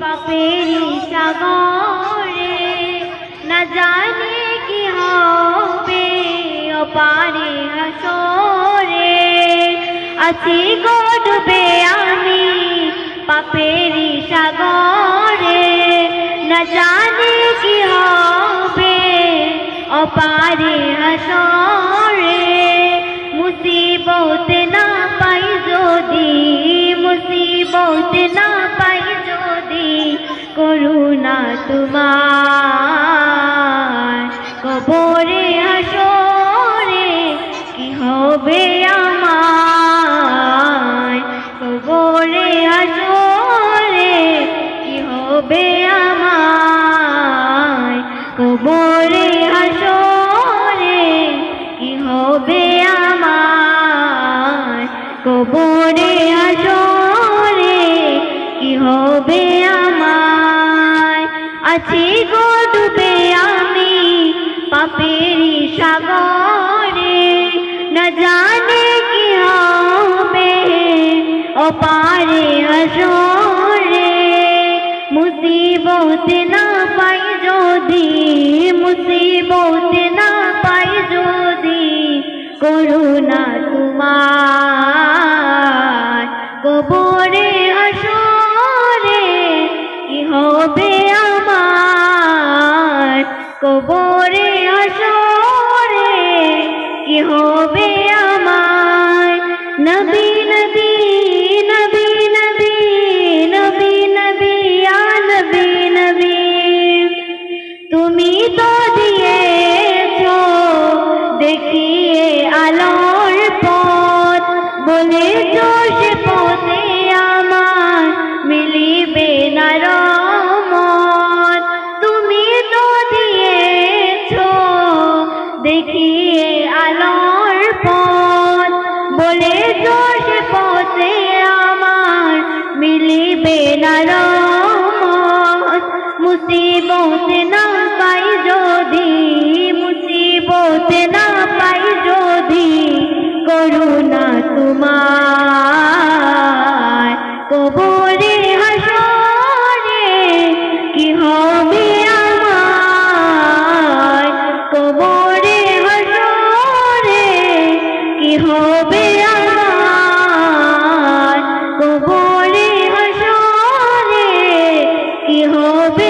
পাপেরি সাগরে, না জানি কি হবে অপারে হাসরে। আছি গো ডুবে আমি পাপেরি সাগরে, না জানি কি হবে অপারে হাসরে। মুসিবত না পাই যদি, মুসিবত না করুণা তোমার। কবরে হাসরে কি হবে আমার কবরে হাসরে কি হবে আমার কবরে হাসরে কি হবে আমার কবরে হাসরে কি হবে আছি গো ডুবে আমি পাপেরি সাগরে। না জানে কি হবে অপারে হাসরে মুসিবত না পাই যদি, মুসিবত না পাই যদি, করুণা তোমার কবরে আসরে, কি হবে আমায়? নবী নবী নবী নবী নবী নবী নবী নবী। তুমি তো দিয়েছ, দেখিয়ে আলোর পথ। বলেছ সে পথে আমার মিলিবে নারা আলোর পথ। বলে দোষ পথে আমার মিলিবে না মুসিবত না পাই যদি, মুসিবত না পাই যদি, করুণা তোমার Oh.